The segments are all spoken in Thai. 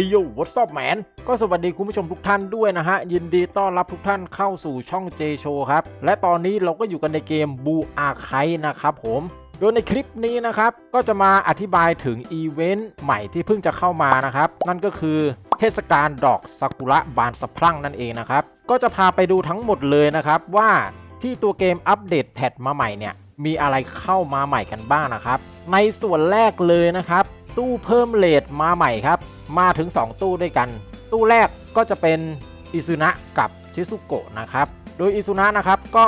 Hey yo what's up man ก็สวัสดีคุณผู้ชมทุกท่านด้วยนะฮะ ยินดีต้อนรับทุกท่านเข้าสู่ช่อง J Show ครับ และตอนนี้เราก็อยู่กันในเกม b ูอาไคนะครับผมโดยในคลิปนี้นะครับ ก็จะมาอธิบายถึงอีเวนต์ใหม่ที่เพิ่งจะเข้ามานะครับ นั่นก็คือเทศกาลดอกซากุระบานสะพรั่งนั่นเองนะครับ ก็จะพาไปดูทั้งหมดเลยนะครับว่าที่ตัวเกมอัปเดตแพทมาใหม่เนี่ยมีอะไรเข้ามาใหม่กันบ้างนะครับ ในส่วนแรกเลยนะครับ ตู้เพิ่มเลทมาใหม่ครับ มาถึง 2 ตู้ด้วยกัน ตู้แรกก็จะเป็นอิซุนะกับชิซุโกะนะครับ โดยอิซุนะนะครับก็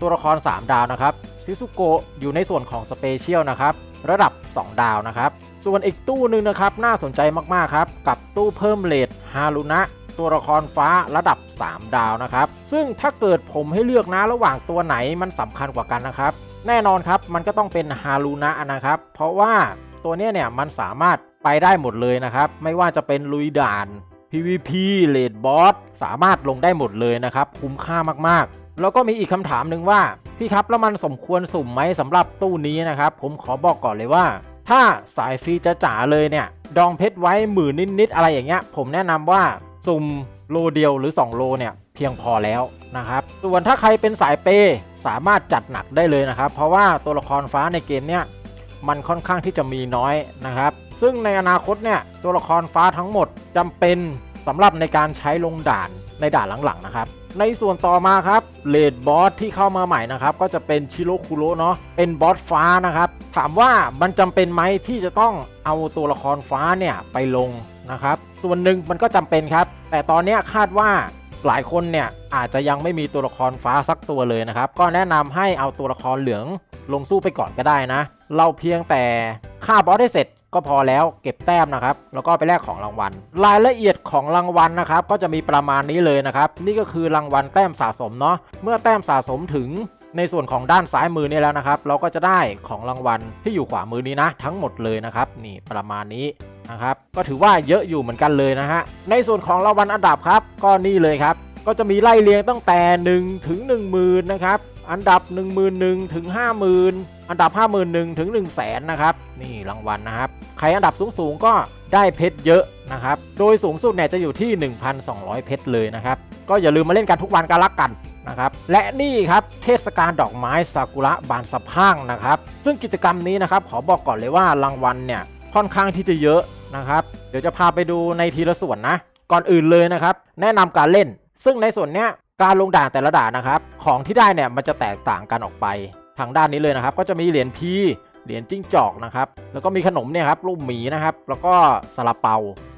ตัวละคร 3 ดาวนะครับชิซุโกะอยู่ในส่วนของสเปเชียลนะครับระดับ 2 ดาวนะครับ ส่วนอีกตู้หนึ่งนะครับน่าสนใจมากๆครับกับตู้เพิ่มเลทฮารุนะตัวละครฟ้าระดับ 3 ดาวนะครับ ซึ่งถ้าเกิดผมให้เลือกนะระหว่างตัวไหนมันสำคัญกว่ากันนะครับ แน่นอนครับมันก็ต้องเป็นฮารุนะนะครับ เพราะว่า ตัวนี้เนี่ยมันสามารถไปได้หมดเลยนะครับ ไม่ว่าจะเป็นลุยด่าน PVP เลดบอสสามารถลงได้หมดเลยนะครับ คุ้มค่ามากๆ แล้วก็มีอีกคำถามหนึ่งว่า พี่ครับแล้วมันสมควรสุ่มไหมสำหรับตู้นี้นะครับ ผมขอบอกก่อนเลยว่า ถ้าสายฟรีจะจ๋าเลยเนี่ย ดองเพชรไว้หมื่นนิดๆอะไรอย่างเงี้ย ผมแนะนำว่าสุ่มโลเดียวหรือ 2 โลเนี่ยเพียงพอแล้วนะครับส่วนถ้าใครเป็นสายเปย์สามารถจัดหนักได้เลยนะครับ เพราะว่าตัวละครฟ้าในเกมเนี้ย มันค่อนข้างที่จะมีน้อยนะครับ ซึ่งในอนาคตเนี่ยตัวละครฟ้าทั้งหมดจำเป็นสำหรับในการใช้ลงด่านในด่านหลังๆนะครับ ในส่วนต่อมาครับเลดบอสที่เข้ามาใหม่นะครับ ก็จะเป็นชิโรคุโรเนาะเป็นบอสฟ้านะครับ ถามว่ามันจำเป็นไหมที่จะต้องเอาตัวละครฟ้าเนี่ยไปลงนะครับ ส่วนหนึ่งมันก็จำเป็นครับ แต่ตอนนี้คาดว่าหลายคนเนี่ยอาจจะยังไม่มีตัวละครฟ้าสักตัวเลยนะครับ ก็แนะนำให้เอาตัวละครเหลือง ลงสู้ไปก่อนก็ได้นะ เราเพียงแต่ฆ่าบอสได้เสร็จก็พอแล้วเก็บแต้มนะครับ แล้วก็ไปแลกของรางวัล รายละเอียดของรางวัลนะครับ ก็จะมีประมาณนี้เลยนะครับ นี่ก็คือรางวัลแต้มสะสมเนาะเมื่อแต้มสะสมถึงในส่วนของด้านซ้ายมือนี่แล้วนะครับ เราก็จะได้ของรางวัลที่อยู่ขวามือนี้นะ ทั้งหมดเลยนะครับ นี่ประมาณนี้นะครับ ก็ถือว่าเยอะอยู่เหมือนกันเลยนะฮะในส่วนของรางวัลอันดับครับ ก็นี่เลยครับ ก็จะมีไล่เรียงตั้งแต่ 1 ถึง 1 0,000นะครับ อันดับ 1 1 0 0 0ถึง50,000 อันดับ 51,000ถึง1 0 0 0 0แสนนะครับนี่รางวัลนะครับ ใครอันดับสูงๆก็ได้เพชรเยอะนะครับ โดยสูงสุดเนี่ยจะอยู่ที่ 1,200 เพชรเลยนะครับ ก็อย่าลืมมาเล่นกันทุกวันกันละกันนะครับ และนี่ครับเทศกาลดอกไม้ซากุระบานสะพังนะครับ ซึ่งกิจกรรมนี้นะครับขอบอกก่อนเลยว่ารางวัลเนี่ยค่อนข้างที่จะเยอะนะครับ เดี๋ยวจะพาไปดูในทีละส่วนนะ ก่อนอื่นเลยนะครับ แนะนำการเล่น ซึ่งในส่วนเนี้ย การลงด่านแต่ละด่านนะครับ ของที่ได้เนี่ยมันจะแตกต่างกันออกไป ทางด้านนี้เลยนะครับ ก็จะมีเหรียญพีเหรียญจิ้งจอกนะครับ แล้วก็มีขนมเนี่ยครับลูกหมีนะครับ แล้วก็ซาลาเปา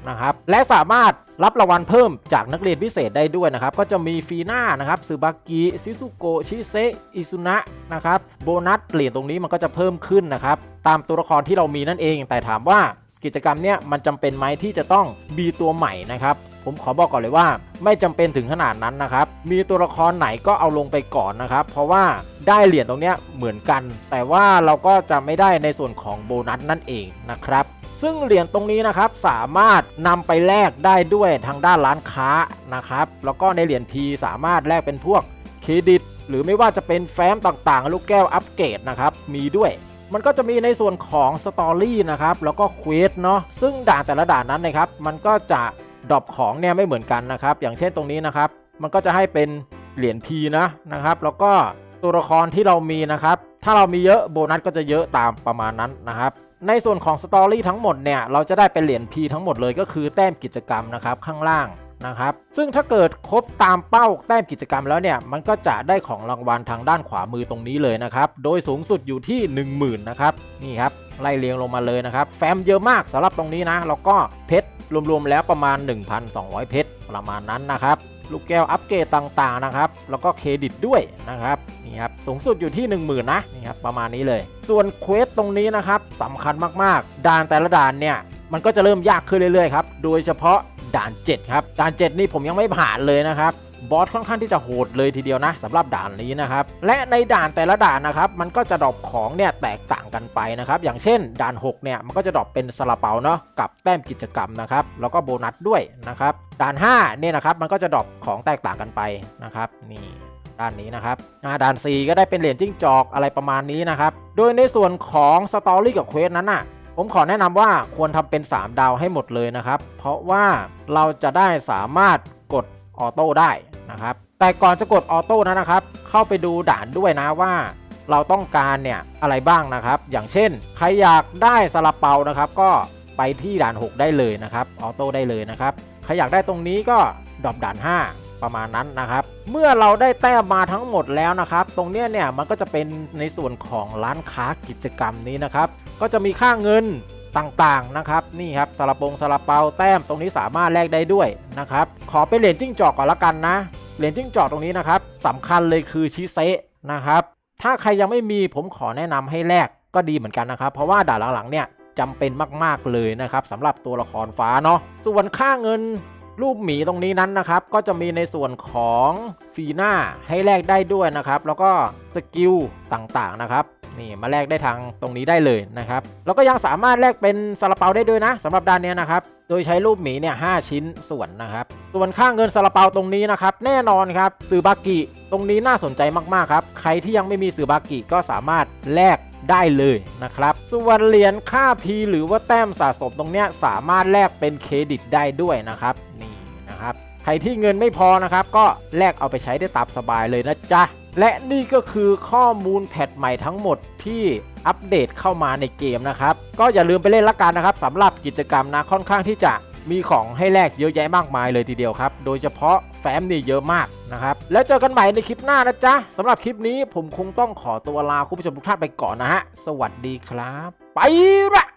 นะครับ และสามารถรับรางวัลเพิ่มจากนักเรียนพิเศษได้ด้วยนะครับ ก็จะมีฟีน่านะครับซูบากิซิซุโกชิเซอิซุนะนะครับ โบนัสเหรียญตรงนี้มันก็จะเพิ่มขึ้นนะครับ ตามตัวละครที่เรามีนั่นเอง แต่ถามว่ากิจกรรมเนี้ยมันจำเป็นไหมที่จะต้องมีตัวใหม่นะครับ ผมขอบอกก่อนเลยว่า ไม่จำเป็นถึงขนาดนั้นนะครับ มีตัวละครไหนก็เอาลงไปก่อนนะครับ เพราะว่าได้เหรียญตรงเนี้ยเหมือนกัน แต่ว่าเราก็จะไม่ได้ในส่วนของโบนัสนั่นเองนะครับซึ่งเหรียญตรงนี้นะครับสามารถนำไปแลกได้ด้วยทางด้านร้านค้านะครับแล้วก็ในเหรียญ P สามารถแลกเป็นพวกเครดิต หรือไม่ว่าจะเป็นแฟ้มต่างๆ ลูกแก้วอัปเกรดนะครับมีด้วย มันก็จะมีในส่วนของสตอรี่นะครับแล้วก็เควสเนาะซึ่งด่านแต่ละด่านนั้นนะครับมันก็จะ ดรอปของเนี่ยไม่เหมือนกันนะครับ อย่างเช่นตรงนี้นะครับ มันก็จะให้เป็นเหรียญ P นะนะครับ แล้วก็ตัวละครที่เรามีนะครับ ถ้าเรามีเยอะโบนัสก็จะเยอะตามประมาณนั้นนะครับ ในส่วนของสตอรี่ทั้งหมดเนี่ยเราจะได้เป็นเหรียญ P ทั้งหมดเลยก็คือแต้มกิจกรรมนะครับข้างล่างนะครับ ซึ่งถ้าเกิดครบตามเป้าแต้มกิจกรรมแล้วเนี่ย มันก็จะได้ของรางวัลทางด้านขวามือตรงนี้เลยนะครับ โดยสูงสุดอยู่ที่ 10,000 นะครับ นี่ครับ ไล่เรียงลงมาเลยนะครับ แฟ้มเยอะมากสำหรับตรงนี้นะ แล้วก็เพชร รวมๆแล้วประมาณ 1,200 เพชรประมาณนั้นนะครับ ลูกแก้วอัปเกรดต่างๆนะครับ แล้วก็เครดิตด้วยนะครับนี่ครับสูงสุดอยู่ที่ 10,000 นะนี่ครับประมาณนี้เลย ส่วนเควสตรงนี้นะครับสำคัญมากๆ ด่านแต่ละด่านเนี่ยมันก็จะเริ่มยากขึ้นเรื่อยๆครับโดยเฉพาะด่าน 7 ครับ ด่าน 7 นี่ผมยังไม่ผ่านเลยนะครับ บอสค่อนข้างที่จะโหดเลยทีเดียวนะสำหรับด่านนี้นะครับและในด่านแต่ละด่านนะครับมันก็จะดรอปของเนี่ยแตกต่างกันไปนะครับอย่างเช่นด่าน6เนี่ยมันก็จะดรอปเป็นซาลาเปาเนาะกับแต้มกิจกรรมนะครับแล้วก็โบนัสด้วยนะครับด่าน5เนี่ยนะครับมันก็จะดรอปของแตกต่างกันไปนะครับนี่ด้านนี้นะครับอ่าด่าน 4 ก็ได้เป็นเหรียญจิ้งจอกอะไรประมาณนี้นะครับ โดยในส่วนของสตอรี่กับเควสนั้นน่ะ ผมขอแนะนำว่าควรทำเป็น 3 ดาวให้หมดเลยนะครับ เพราะว่าเราจะได้สามารถกดออโต้ได้ นะครับ แต่ก่อนจะกดออโต้นะนะครับ เข้าไปดูด่านด้วยนะว่า เราต้องการเนี่ยอะไรบ้างนะครับ อย่างเช่น ใครอยากได้ซาลาเปานะครับ ก็ไปที่ด่าน 6 ได้เลยนะครับ ออโต้ได้เลยนะครับ ใครอยากได้ตรงนี้ก็ดรอปด่าน 5 ประมาณนั้นนะครับ เมื่อเราได้แต้มมาทั้งหมดแล้วนะครับ ตรงเนี้ยเนี่ยมันก็จะเป็นในส่วนของร้านค้ากิจกรรมนี้นะครับ ก็จะมีค่าเงิน ต่างๆนะครับนี่ครับสาลาปงสาลาเปาแต้มตรงนี้สามารถแลกได้ด้วยนะครับขอไปเหรียญจิ้งจอกก่อนละกันนะเหรียญจิ้งจอกตรงนี้นะครับสำคัญเลยคือชิเซะนะครับถ้าใครยังไม่มีผมขอแนะนำให้แลกก็ดีเหมือนกันนะครับ เพราะว่าด่านหลังๆเนี่ยจำเป็นมากๆเลยนะครับสำหรับตัวละครฟ้าเนาะส่วนค่าเงิน รูปหมีตรงนี้นั้นนะครับ ก็จะมีในส่วนของฟีน่าให้แลกได้ด้วยนะครับ แล้วก็สกิลต่างๆนะครับนี่มาแลกได้ทางตรงนี้ได้เลยนะครับ แล้วก็ยังสามารถแลกเป็นซาลาเปาได้ด้วยนะสำหรับด้านนี้นะครับ โดยใช้รูปหมีเนี่ยหชิ้นส่วนนะครับ ส่วนค่างเงินซาลาเปาตรงนี้นะครับ แน่นอนครับซือบากิตรงนี้น่าสนใจมากๆครับใครที่ยังไม่มีซือบากิก็สามารถแลกได้เลยนะครับ ส่วนเหรียญค่า P หรือว่าแต้มสะสมตรงเนี้ยสามารถแลกเป็นเครดิตได้ด้วยนะครับ ใครที่เงินไม่พอนะครับ ก็แลกเอาไปใช้ได้ตามสบายเลยนะจ๊ะ และนี่ก็คือข้อมูลแพทใหม่ทั้งหมดที่อัปเดตเข้ามาในเกมนะครับ ก็อย่าลืมไปเล่นละกันนะครับสำหรับกิจกรรมนะค่อนข้างที่จะมีของให้แลกเยอะแยะมากมายเลยทีเดียวครับ โดยเฉพาะแฟ้มนี่เยอะมากนะครับ แล้วเจอกันใหม่ในคลิปหน้านะจ๊ะสำหรับคลิปนี้ผมคงต้องขอตัวลาคุณผู้ชมทุกท่านไปก่อนนะฮะ สวัสดีครับ ไปละ